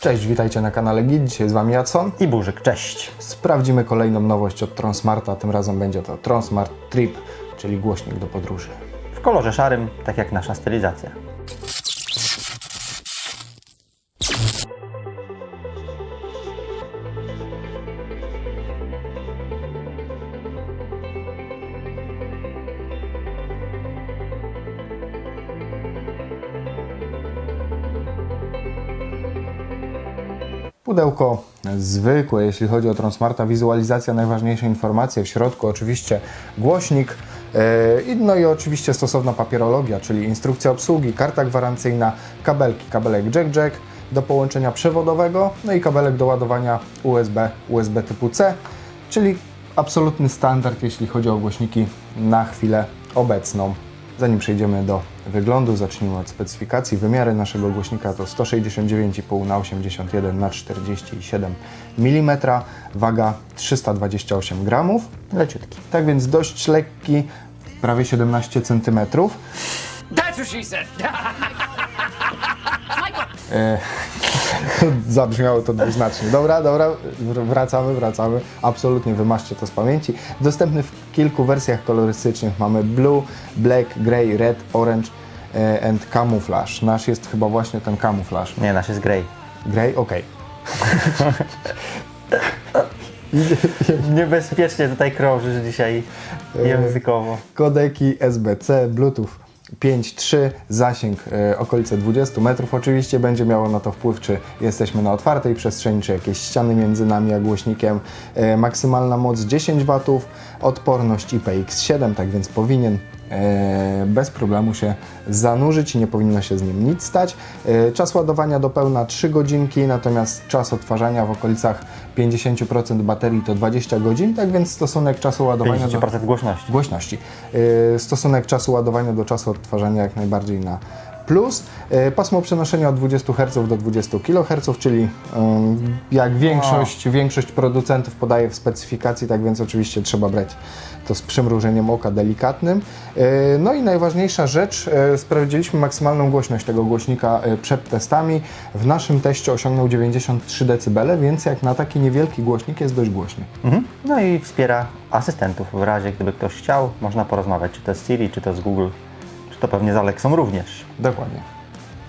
Cześć, witajcie na kanale Git. Dzisiaj z Wami Jacon. I Burzyk, cześć. Sprawdzimy kolejną nowość od Transmarta. Tym razem będzie to Transmart Trip, czyli głośnik do podróży. W kolorze szarym, tak jak nasza stylizacja. Pudełko zwykłe, jeśli chodzi o Transmarta, wizualizacja, najważniejsze informacje w środku, oczywiście głośnik, i- no i oczywiście stosowna papierologia, czyli instrukcja obsługi, karta gwarancyjna, kabelki, kabelek jack-jack do połączenia przewodowego, no i kabelek do ładowania USB, USB typu C, czyli absolutny standard, jeśli chodzi o głośniki na chwilę obecną. Zanim przejdziemy do wyglądu, zacznijmy od specyfikacji. Wymiary naszego głośnika to 169,5 na 81 na 47 mm, waga 328 gramów. Leciutki. Tak więc dość lekki, prawie 17 cm. That's what she said. Zabrzmiało to dwuznacznie. Dobra, dobra, wr- wracamy, wracamy. Absolutnie wymaszcie to z pamięci. Dostępny w kilku wersjach kolorystycznych. Mamy blue, black, grey, red, orange e, and camouflage. Nasz jest chyba właśnie ten camouflage. Nie, nasz jest grey. Grey, okej. Niebezpiecznie tutaj krążysz dzisiaj językowo. Kodeki SBC, Bluetooth 5.3, zasięg e, okolice 20 metrów. Oczywiście będzie miało na to wpływ, czy jesteśmy na otwartej przestrzeni, czy jakieś ściany między nami a głośnikiem. E, maksymalna moc 10 W, odporność IPX7, tak więc powinien bez problemu się zanurzyć i nie powinno się z nim nic stać. E, czas ładowania do pełna 3 godzinki, natomiast czas odtwarzania w okolicach 50% baterii to 20 godzin, tak więc stosunek czasu ładowania do 50% głośności. głośności. Yy, Stosunek czasu ładowania do czasu odtwarzania jak najbardziej na plus. Yy, Pasmo przenoszenia od 20 Hz do 20 kHz, czyli jak większość, większość producentów podaje w specyfikacji, tak więc oczywiście trzeba brać to z przymrużeniem oka delikatnym. Yy, No i najważniejsza rzecz, yy, sprawdziliśmy maksymalną głośność tego głośnika przed testami. W naszym teście osiągnął 93 dB, więc jak na taki niewielki głośnik jest dość głośny. Mhm. No i wspiera asystentów. W razie gdyby ktoś chciał, można porozmawiać, czy to z Siri, czy to z Google, to pewnie z Alexą również. Dokładnie.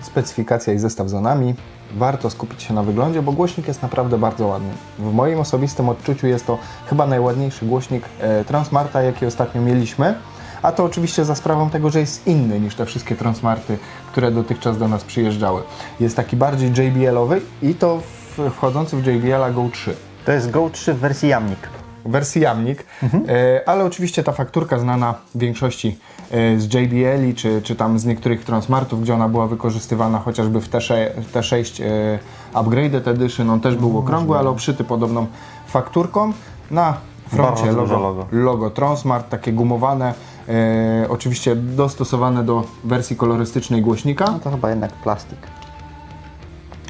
Specyfikacja i zestaw z onami. Warto skupić się na wyglądzie, bo głośnik jest naprawdę bardzo ładny. W moim osobistym odczuciu jest to chyba najładniejszy głośnik e, Transmarta, jaki ostatnio mieliśmy. A to oczywiście za sprawą tego, że jest inny niż te wszystkie Transmarty, które dotychczas do nas przyjeżdżały. Jest taki bardziej JBL-owy i to wchodzący w JBL-a Go 3 To jest Go 3 w wersji jamnik. wersji jamnik, e, ale oczywiście ta fakturka znana w większości z JBL czy, czy tam z niektórych Transmartów, gdzie ona była wykorzystywana chociażby w T6, T6 e, Upgraded Edition, on też był okrągły, ale obszyty podobną fakturką. Na froncie logo, logo. logo Transmart, takie gumowane, e, oczywiście dostosowane do wersji kolorystycznej głośnika, No to chyba jednak plastik.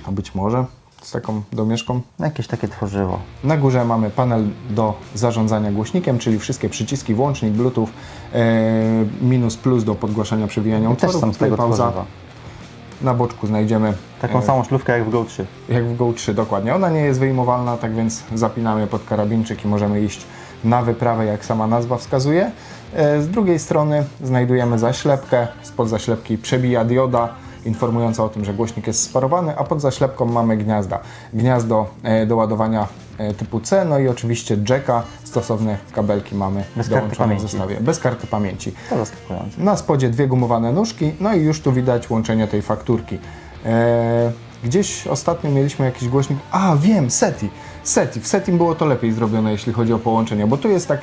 a być może z taką domieszką jakieś takie tworzywo. Na górze mamy panel do zarządzania głośnikiem, czyli wszystkie przyciski, włącznik, bluetooth, e, minus, plus do podgłaszania, przewijania Też utworów, są z tego pauza. tworzywa. Na boczku znajdziemy Taką e, samą szlufkę jak w Go 3. jak w Go 3 dokładnie. Ona nie jest wyjmowalna, tak więc zapinamy pod karabinczyk i możemy iść na wyprawę, jak sama nazwa wskazuje. E, Z drugiej strony znajdujemy zaślepkę, spod zaślepki przebija dioda informująca o tym, że głośnik jest sparowany, a pod zaślepką mamy gniazda. Gniazdo e, do ładowania e, typu C, no i oczywiście jacka, stosowne kabelki mamy Bez dołączone w zestawie, bez karty pamięci. To zaskakujące. Na spodzie dwie gumowane nóżki, no i już tu widać łączenie tej fakturki. Eee, gdzieś ostatnio mieliśmy jakiś głośnik. A, wiem, SETI. SETI. W SETI było to lepiej zrobione, jeśli chodzi o połączenie, bo tu jest tak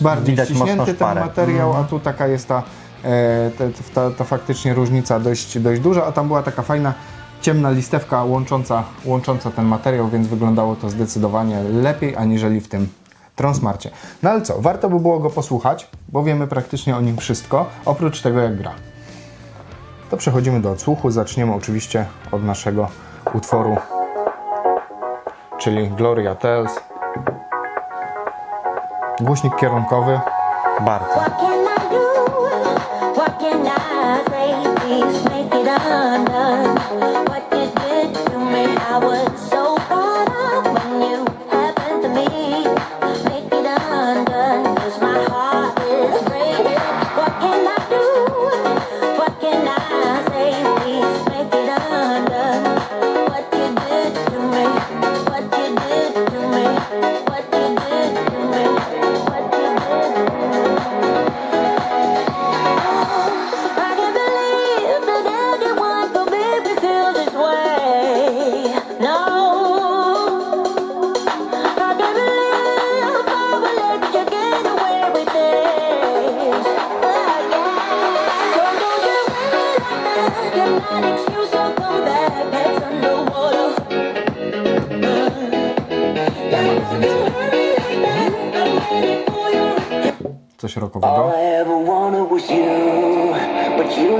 bardziej Widać ściśnięty ten materiał, a tu taka jest ta, e, te- ta, ta faktycznie różnica dość, dość duża, a tam była taka fajna ciemna listewka łącząca, łącząca ten materiał, więc wyglądało to zdecydowanie lepiej aniżeli w tym Transmarcie. No ale co, warto by było go posłuchać, bo wiemy praktycznie o nim wszystko, oprócz tego jak gra. To przechodzimy do odsłuchu. Zaczniemy oczywiście od naszego utworu, czyli Gloria Tells. Głośnik kierunkowy. Bardzo. na na. What All. I ever wanted was you, but you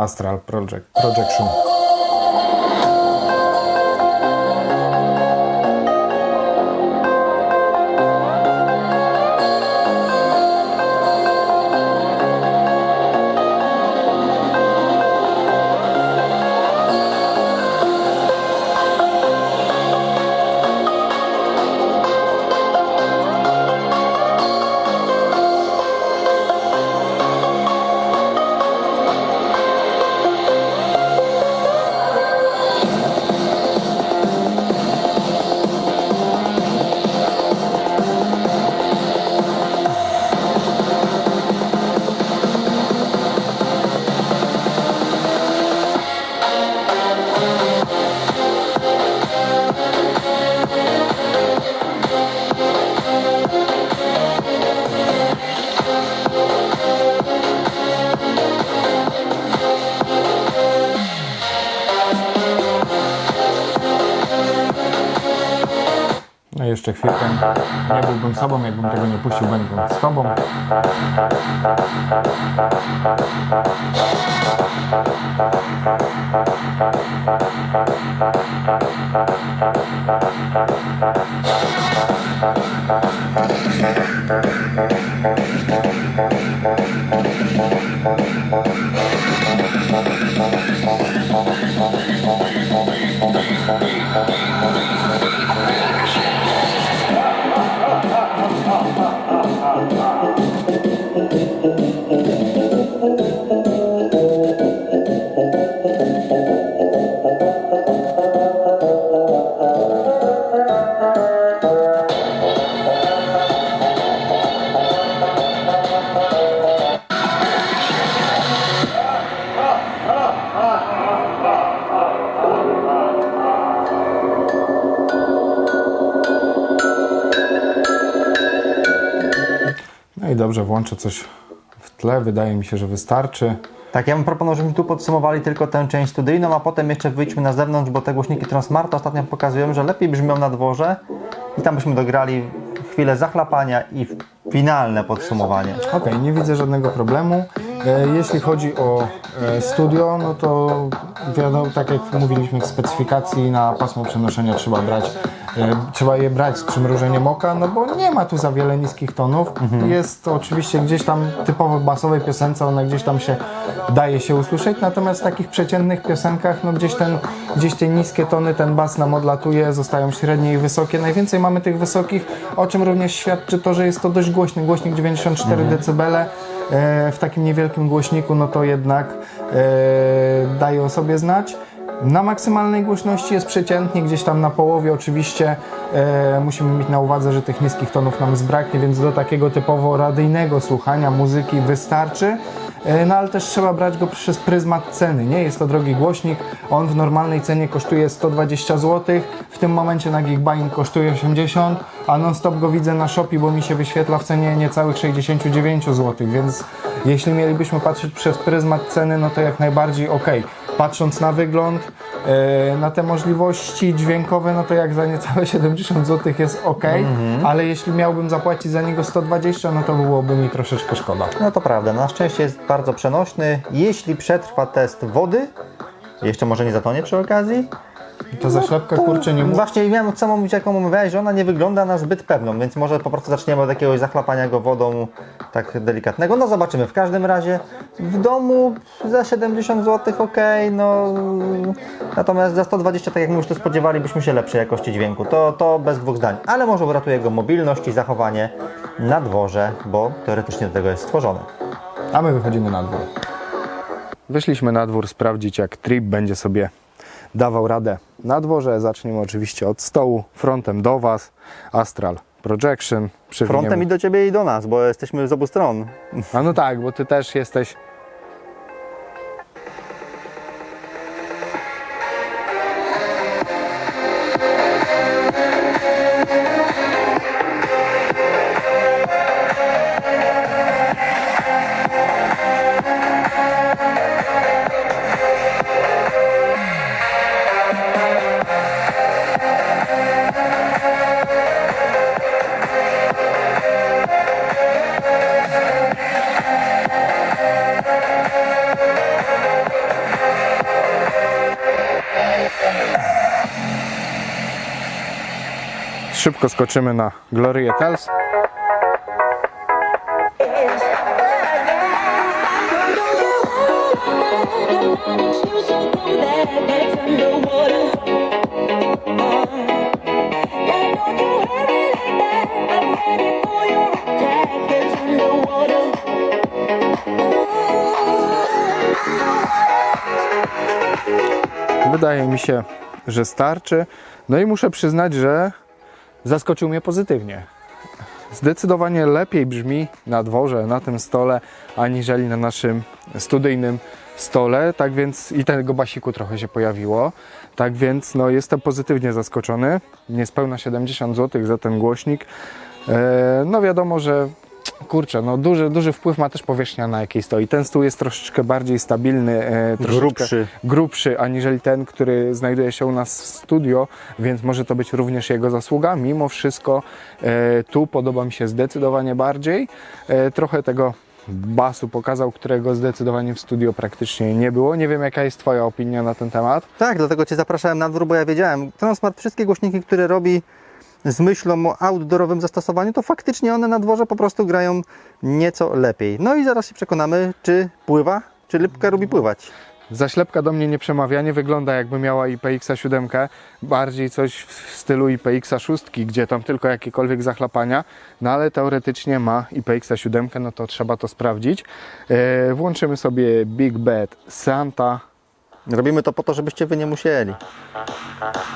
Astral Project, Projection. Jeszcze chwilkę. Nie byłbym sobą, jakbym tego nie puścił, będąc z tobą. No i dobrze, włączę coś w tle. Wydaje mi się, że wystarczy. Tak, ja bym proponował, żebyśmy tu podsumowali tylko tę część studyjną, a potem jeszcze wyjdźmy na zewnątrz, bo te głośniki Transmarta ostatnio pokazują, że lepiej brzmią na dworze i tam byśmy dograli chwilę zachlapania i finalne podsumowanie. Okej, nie widzę żadnego problemu. E, Jeśli chodzi o e, studio, no to wiadomo, tak jak mówiliśmy w specyfikacji, na pasmo przenoszenia trzeba brać, e, trzeba je brać z przymrużeniem oka, no bo nie ma tu za wiele niskich tonów. Jest to oczywiście gdzieś tam typowo basowej piosence, one gdzieś tam się daje się usłyszeć, natomiast w takich przeciętnych piosenkach, no gdzieś ten, gdzieś te niskie tony, ten bas nam odlatuje, zostają średnie i wysokie. Najwięcej mamy tych wysokich, o czym również świadczy to, że jest to dość głośny, głośnik 94 dB e, w takim niewielkim głośniku, no to jednak e, daje o sobie znać. Na maksymalnej głośności jest przeciętnie, gdzieś tam na połowie oczywiście e, musimy mieć na uwadze, że tych niskich tonów nam zbraknie, więc do takiego typowo radyjnego słuchania muzyki wystarczy. E, No ale też trzeba brać go przez pryzmat ceny. Nie jest to drogi głośnik, on w normalnej cenie kosztuje 120 zł, w tym momencie na Geekbuying kosztuje 80, a non-stop go widzę na Shopee, bo mi się wyświetla w cenie niecałych 69 zł, więc jeśli mielibyśmy patrzeć przez pryzmat ceny, no to jak najbardziej ok. Patrząc na wygląd, e, na te możliwości dźwiękowe, no to jak za niecałe 70 zł jest ok, ale jeśli miałbym zapłacić za niego 120, no to byłoby mi troszeczkę szkoda. No to prawda, na szczęście jest bardzo przenośny. Jeśli przetrwa test wody, jeszcze może nie zatonie przy okazji, To za ślepka to kurczę nie mów. Właśnie miałem samą mówić, jaką mówiłaś, że ona nie wygląda na zbyt pewną, więc może po prostu zaczniemy od jakiegoś zachlapania go wodą tak delikatnego. No zobaczymy. W każdym razie w domu za 70 zł ok, no natomiast za 120, tak jak mówisz, to spodziewalibyśmy się lepszej jakości dźwięku. To, to bez dwóch zdań. Ale może uratuje go mobilność i zachowanie na dworze, bo teoretycznie do tego jest stworzone. A my wychodzimy na dwór. Wyszliśmy na dwór sprawdzić, jak trip będzie sobie dawał radę na dworze. Zaczniemy oczywiście od stołu, frontem do Was, Astral Projection. Przywiniemy- Frontem i do ciebie i do nas, bo jesteśmy z obu stron. A no tak, bo Ty też jesteś Szybko skoczymy na Glory Tels. Wydaje mi się, że starczy. No i muszę przyznać, że zaskoczył mnie pozytywnie. Zdecydowanie lepiej brzmi na dworze, na tym stole, aniżeli na naszym studyjnym stole, tak więc i tego basiku trochę się pojawiło. Tak więc no, jestem pozytywnie zaskoczony. Niespełna 70 zł za ten głośnik. E, no wiadomo, że kurczę, no duży, duży wpływ ma też powierzchnia, na jakiej stoi. Ten stół jest troszeczkę bardziej stabilny, e, troszeczkę Grubszy. grubszy aniżeli ten, który znajduje się u nas w studio, więc może to być również jego zasługa. Mimo wszystko e, tu podoba mi się zdecydowanie bardziej. E, trochę tego basu pokazał, którego zdecydowanie w studio praktycznie nie było. Nie wiem, jaka jest Twoja opinia na ten temat. Tak, dlatego Cię zapraszałem na dwór, bo ja wiedziałem. Transmart wszystkie głośniki, które robi z myślą o outdoorowym zastosowaniu, to faktycznie one na dworze po prostu grają nieco lepiej. No i zaraz się przekonamy, czy pływa, czy Lipka lubi pływać. Zaślepka do mnie nie przemawia, nie wygląda jakby miała IPX 7, bardziej coś w stylu IPX 6, gdzie tam tylko jakiekolwiek zachlapania, no ale teoretycznie ma IPX 7, no to trzeba to sprawdzić. E, włączymy sobie Big Bad Santa. Robimy to po to, żebyście Wy nie musieli.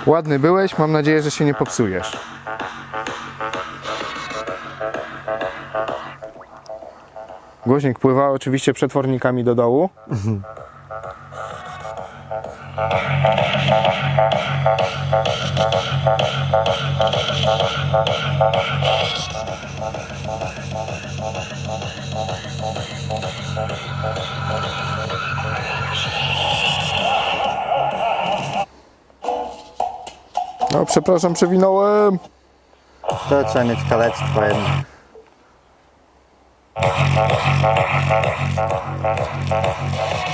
Ładny byłeś, mam nadzieję, że się nie popsujesz. Głośnik pływa oczywiście przetwornikami do dołu. No, przepraszam, przewinąłem. To trzeba mieć kalectwo jedno.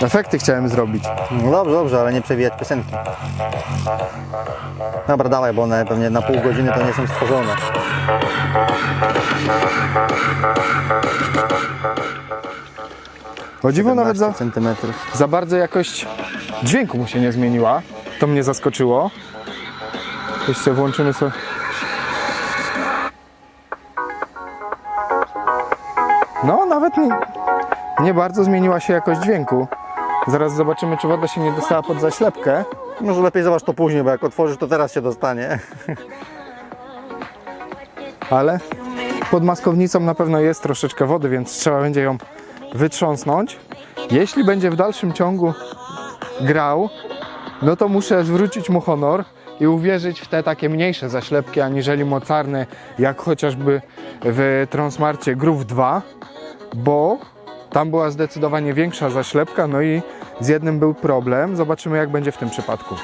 Efekty chciałem zrobić. No dobrze, dobrze, ale nie przewijać piosenki. Dobra, dawaj, bo one pewnie na pół godziny to nie są stworzone. O dziwo nawet za, 17 centymetrów. za bardzo jakość dźwięku mu się nie zmieniła. To mnie zaskoczyło. Jeszcze włączymy sobie. No, nawet nie, nie bardzo zmieniła się jakość dźwięku. Zaraz zobaczymy, czy woda się nie dostała pod zaślepkę. Może lepiej zobacz to później, bo jak otworzysz, to teraz się dostanie. Ale pod maskownicą na pewno jest troszeczkę wody, więc trzeba będzie ją wytrząsnąć. Jeśli będzie w dalszym ciągu grał, no to muszę zwrócić mu honor i uwierzyć w te takie mniejsze zaślepki, aniżeli mocarne, jak chociażby w Transmarcie Groove 2, bo tam była zdecydowanie większa zaślepka, no i z jednym był problem. Zobaczymy, jak będzie w tym przypadku.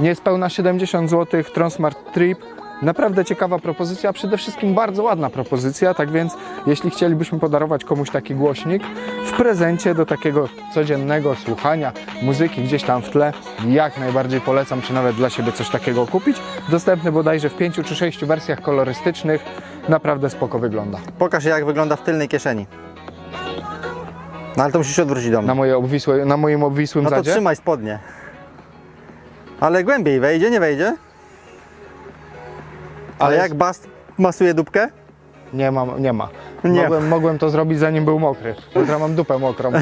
Niespełna 70 zł, Transmart Trip. Naprawdę ciekawa propozycja, a przede wszystkim bardzo ładna propozycja, tak więc jeśli chcielibyśmy podarować komuś taki głośnik w prezencie do takiego codziennego słuchania muzyki gdzieś tam w tle, jak najbardziej polecam, czy nawet dla siebie coś takiego kupić. Dostępny bodajże w pięciu czy sześciu wersjach kolorystycznych, naprawdę spoko wygląda. Pokaż jak wygląda w tylnej kieszeni. No ale to musisz odwrócić do mnie. Na, moje obwisłe, na moim obwisłym No to zadzie. trzymaj spodnie. Ale głębiej wejdzie, nie wejdzie? Ale Ale jak bast masuje dupkę? Nie ma, nie ma. Nie Mogłem, mogłem to zrobić zanim był mokry. Jutro mam dupę mokrą.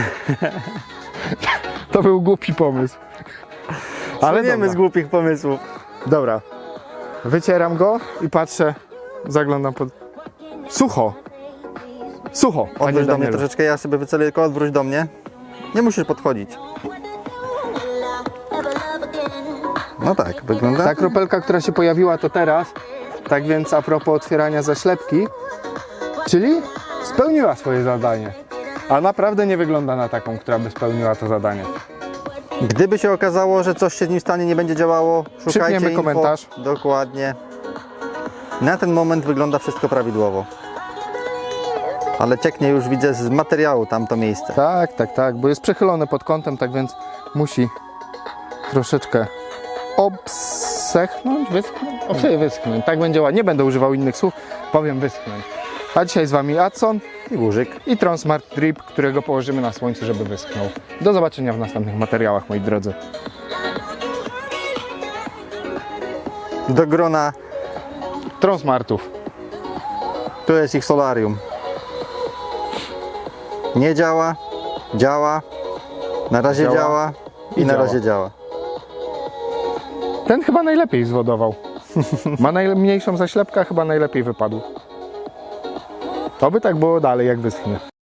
to był głupi pomysł. Ale wiemy dobra. z głupich pomysłów. dobra. Wycieram go i patrzę, zaglądam pod... Sucho! Sucho! Odwróć do mnie troszeczkę, ja sobie wyceluję, tylko odwróć do mnie. Nie musisz podchodzić. No tak, wygląda. Ta kropelka, która się pojawiła to teraz, tak więc a propos otwierania zaślepki, czyli spełniła swoje zadanie. A naprawdę nie wygląda na taką, która by spełniła to zadanie. Gdyby się okazało, że coś się z nim stanie, nie będzie działało, szukajcie info. komentarz. Dokładnie. Na ten moment wygląda wszystko prawidłowo. Ale cieknie już widzę z materiału tamto miejsce. Tak, tak, tak, bo jest przechylone pod kątem, tak więc musi troszeczkę obsechnąć, wyschnąć, o, sobie wyschnąć, tak będzie ładnie, nie będę używał innych słów, powiem wyschnąć. A dzisiaj z Wami Adson I burzyk. i Transmart Drip, którego położymy na słońcu, żeby wyschnął. Do zobaczenia w następnych materiałach, moi drodzy. Do grona, Transmartów. tu jest ich solarium. Nie działa, działa, na razie Działa działa, i, i na działa. razie działa. Ten chyba najlepiej zwodował. Ma najmniejszą zaślepkę, chyba najlepiej wypadł. To by tak było dalej, jak wyschnie.